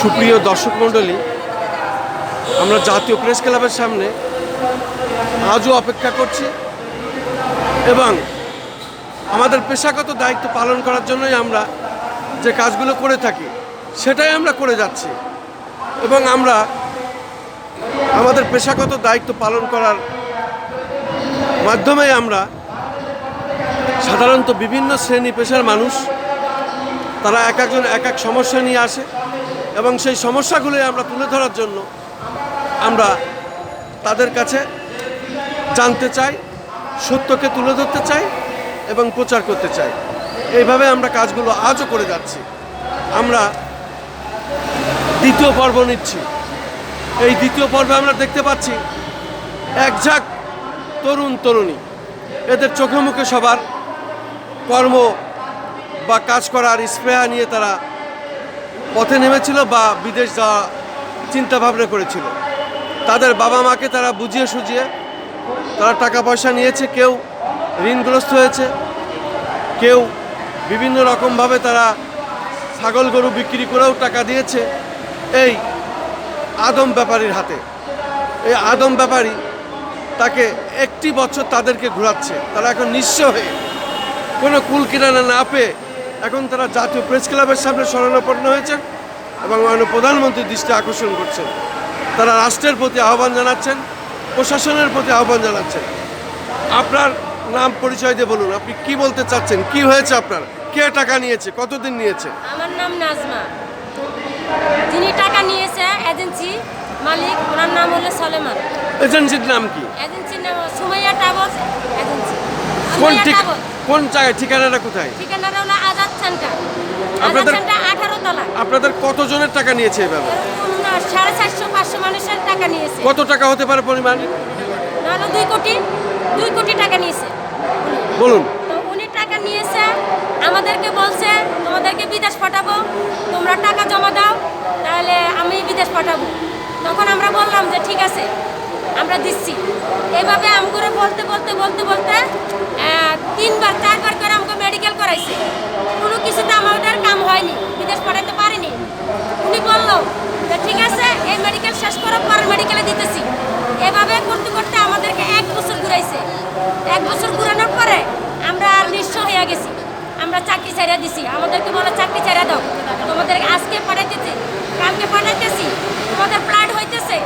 সুপ্রিয় দর্শক মণ্ডলী, আমরা জাতীয় প্রেস ক্লাবের সামনে আজও অপেক্ষা করছি এবং আমাদের পেশাগত দায়িত্ব পালন করার জন্যই আমরা যে কাজগুলো করে থাকি, সেটাই আমরা করে যাচ্ছি। এবং আমরা আমাদের পেশাগত দায়িত্ব পালন করার মাধ্যমে আমরা সাধারণত বিভিন্ন শ্রেণি পেশার মানুষ তারা এক একজন এক এক সমস্যা নিয়ে আসে এবং সেই সমস্যাগুলোই আমরা তুলে ধরার জন্য আমরা তাদের কাছে জানতে চাই, সত্যকে তুলে ধরতে চাই এবং প্রচার করতে চাই। এইভাবে আমরা কাজগুলো আজও করে যাচ্ছি। আমরা দ্বিতীয় পর্ব নিচ্ছি। এই দ্বিতীয় পর্বে আমরা দেখতে পাচ্ছি এক ঝাঁক তরুণ তরুণী এদের চোখে মুখে সবার কর্ম বা কাজ করার স্পৃহা নিয়ে তারা পথে নেমেছিল বা বিদেশ যাওয়া চিন্তাভাবনা করেছিল। তাদের বাবা মাকে তারা বুঝিয়ে সুঝিয়ে তারা টাকা পয়সা নিয়েছে, কেউ ঋণগ্রস্ত হয়েছে, কেউ বিভিন্ন রকমভাবে তারা ছাগল গরু বিক্রি করেও টাকা দিয়েছে এই আদম ব্যাপারীর হাতে। এই আদম ব্যাপারী তাকে একটি বছর তাদেরকে ঘোরাচ্ছে। তারা এখন নিঃস্ব হয়ে কোনো কুল কিনারা না পেয়ে এখন তারা জাতীয় প্রেস ক্লাবের সামনে শরণাপন্ন হয়েছেন এবং মাননীয় প্রধানমন্ত্রীর দৃষ্টি আকর্ষণ করছেন তারা রাষ্ট্রের প্রতি আহ্বান জানাচ্ছেন প্রশাসনের প্রতি আহ্বান জানাচ্ছেন। আপনার নাম পরিচয় দিয়ে বলুন আপনি কি বলতে চাচ্ছেন? কি হয়েছে আপনার? কে টাকা নিয়েছে? কতদিন নিয়েছে? আমার নাম নাজমা। যিনি টাকা নিয়েছে এজেন্সি মালিক ওনার নাম হলো সলেমান। এজেন্সির নাম কি? এজেন্সির নাম সুমাইয়া ট্রাভেলস এজেন্সি। কোন কোন জায়গায় ঠিকানাটা কোথায়? ঠিকানাটা হলো সেন্টার আপনাদের- আঠারো তলা। আপনাদের কতজনের টাকা নিয়েছে এভাবে সাড়ে চারশো পাঁচশো মানুষের টাকা নিয়েছে। কত টাকা হতে পারে পরিমাণ? নাহলে দুই কোটি দুই কোটি টাকা নিয়েছে। বলুন। তো উনি টাকা নিয়েছে আমাদেরকে বলছে তোমাদেরকে বিদেশ পাঠাবো তোমরা টাকা জমা দাও তাহলে আমি বিদেশ পাঠাবো। তখন আমরা বললাম যে ঠিক আছে। আমরা দিচ্ছি। এভাবে আম করে বলতে বলতে বলতে বলতে তিনবার, চারবার করে আমাকে মেডিকেল করাইছে। কোনো কিছুতে আমাদের কাম হয়নি, বিদেশ পাঠাতে পারিনি। উনি বলল, যে ঠিক আছে, এই মেডিকেল শেষ করার পর মেডিকেলে দিতেছি। এভাবে করতে করতে আমাদেরকে এক বছর ঘুরাইছে। এক বছর ঘুরানোর পরে আমরা আর নিঃস্ব হয়ে গেছি। আমরা চাকরি ছেড়ে দিছি। আমাদেরকে বলে, চাকরি ছেড়ে দাও। তোমাদের আজকে পাঠাইতেছি, কালকে পাঠাইতেছি। তোমাদের প্লাট হইতেছে,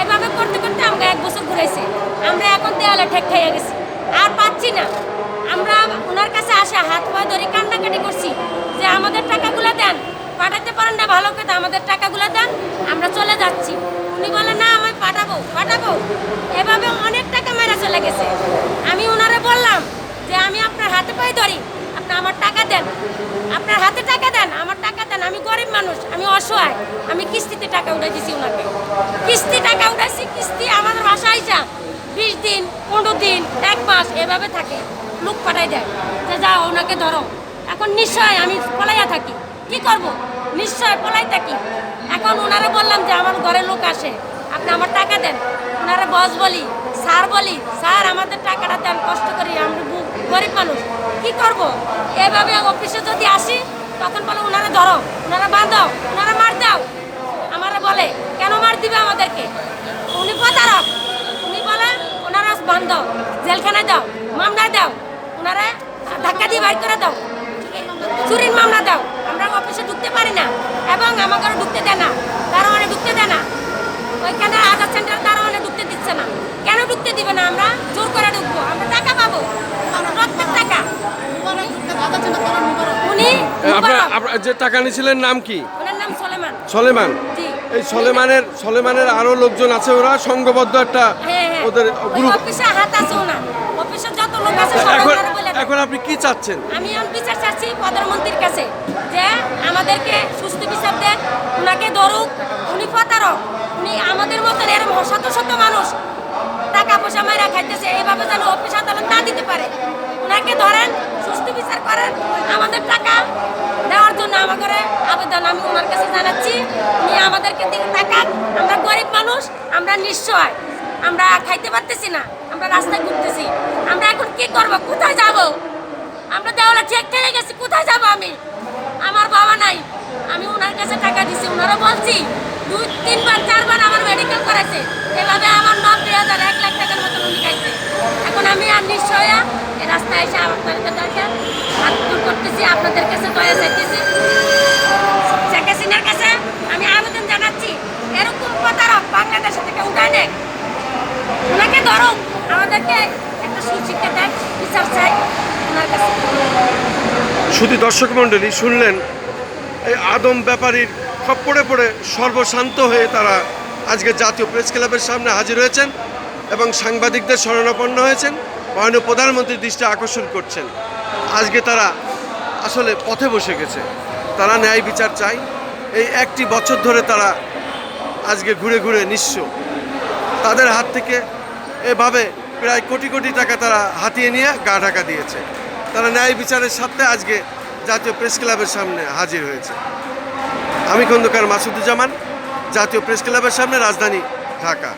এভাবে করতে করতে আমাকে এক বছর ঘুরাইছে। আমরা এখন দেয়ালে ঠেক খাইয়া গেছি। আর পাচ্ছি না। আমরা ওনার কাছে আসা, হাত পা ধরে কান্নাকাটি করছি যে আমাদের টাকাগুলো দেন। পাঠাতে পারেন না ভালো কথা, আমাদের টাকাগুলো দেন, আমরা চলে যাচ্ছি। উনি বলে, না, আমি পাঠাবো পাঠাবো। এভাবে অনেক টাকা মেরা চলে গেছে। আমি ওনারে বললাম যে, আমি আপনার হাতে পায়ে ধরি, আপনি আমার টাকা দেন। আপনার হাতে টাকা দেন, আমার টাকা দেন, আমি গরিব মানুষ, আমি অসহায়, আমি কিস্তিতে টাকা উঠাই দিছি ওনাকে কিস্তি টাকা উঠাইছি, কিস্তি আমাদের বাসায় যা, বিশ দিন, পনেরো দিন, এক মাস, এভাবে থাকে, লোক পাঠাই দেয়। যে যাও ওনাকে ধরো। এখন নিশ্চয় আমি পলাইয়া থাকি। কি করব? নিশ্চয় পলাই থাকি। এখন ওনারা বললাম যে, আমার ঘরে লোক আসে, আপনি আমার টাকা দেন। ওনারা বস বলি, স্যার বলি, স্যার, আমাদের টাকাটা দেন, কষ্ট করি, আমরা গরিব মানুষ। কি করব? এভাবে অফিসে যদি আসি তখন বলে ওনারা ধরো ওনারা বাঁধাও ওনারা মার দাও। আমারা বলে, কেন মার দিবে আমাদেরকে? উনি প্রতারক। উনি বলে ওনারা বাঁধাও জেলখানায় দাও মামলা দাও ওনারা ধাক্কা দিয়ে বাইর করে দাও, চুরির মামলা দাও। আমরা অফিসে ঢুকতে পারি না এবং আমাকে ঢুকতে দেয় না তারা মানে ঢুকতে দেয় না। ওইখানে আধার সেন্টার তারা মানে ঢুকতে দিচ্ছে না। কেন ঢুকতে দিবে না? আমরা জোর করে ঢুকবো, আমরা টাকা পাবো প্রত্যেক টাকা উনি আপনার মুবারক। আপনার যে টাকা নিয়েছিলেন নাম কি? ওনার নাম সলেমান। এই সলেমানের সলেমানের আরও লোকজন আছে ওরা? সংঘবদ্ধ একটা হ্যাঁ হ্যাঁ। ওদের গ্রুপ অফিসে হাত আছে ওনার। অফিসে যত লোক আছে সবাই এখন এখন আপনি কি চাচ্ছেন? আমি এখন বিচার চাচ্ছি প্রধানমন্ত্রীর কাছে যে আমাদেরকে সুস্থ বিচার দেন ওনাকে ধরুক উনি প্রতারক উনি আমাদের মতন এরকম শত শত মানুষ টাকা পয়সা মাইরা খাইতেছে এইভাবে যেন অফিস আদালত না দিতে পারে। ওনাকে ধরেন সুস্থ বিচার করেন, আমাদের টাকা দেওয়ার জন্য আমাদের আবেদন আমি ওনার কাছে জানাচ্ছি। উনি আমাদেরকে দিকে টাকা আমরা গরিব মানুষ, আমরা নিশ্চয় আমরা খাইতে পারতেছি না, আমরা রাস্তায় ঘুরতেছি। আমরা এখন কি করব? কোথায় যাব? আমরা দেওয়ালে ঠিক খেয়ে গেছি অতিষ্ঠ হয়ে রাস্তায় এসে হাত দূর করতেছি, আপনাদের কাছে দয়া চাইতেছি। শেখ হাসিনার কাছে আমি আবেদন জানাচ্ছি, এরকম বাংলাদেশে থেকে উঠায় ওনাকে আমাদেরকে একটা বিচার চাই ওনার কাছে। শুধু দর্শক মন্ডলী শুনলেন, এই আদম ব্যাপারীর খপ্পড়ে পড়ে সর্বশান্ত হয়ে তারা আজকে জাতীয় প্রেস ক্লাবের সামনে হাজির হয়েছেন এবং সাংবাদিকদের শরণাপন্ন হয়েছেন। মাননীয় প্রধানমন্ত্রীর দৃষ্টি আকর্ষণ করছেন। আজকে তারা আসলে পথে বসে গেছে। তারা ন্যায় বিচার চায়। এই একটি বছর ধরে তারা আজকে ঘুরে ঘুরে নিঃস্ব। তাদের হাত থেকে এভাবে প্রায় কোটি কোটি টাকা তারা হাতিয়ে নিয়ে গা ঢাকা দিয়েছে। তারা ন্যায় বিচারের সাথে আজকে জাতীয় প্রেস ক্লাবের সামনে হাজির হয়েছে। আমি খন্দকার মাসুদুজ্জামান, জাতীয় প্রেস ক্লাবের সামনে রাজধানী ঢাকা।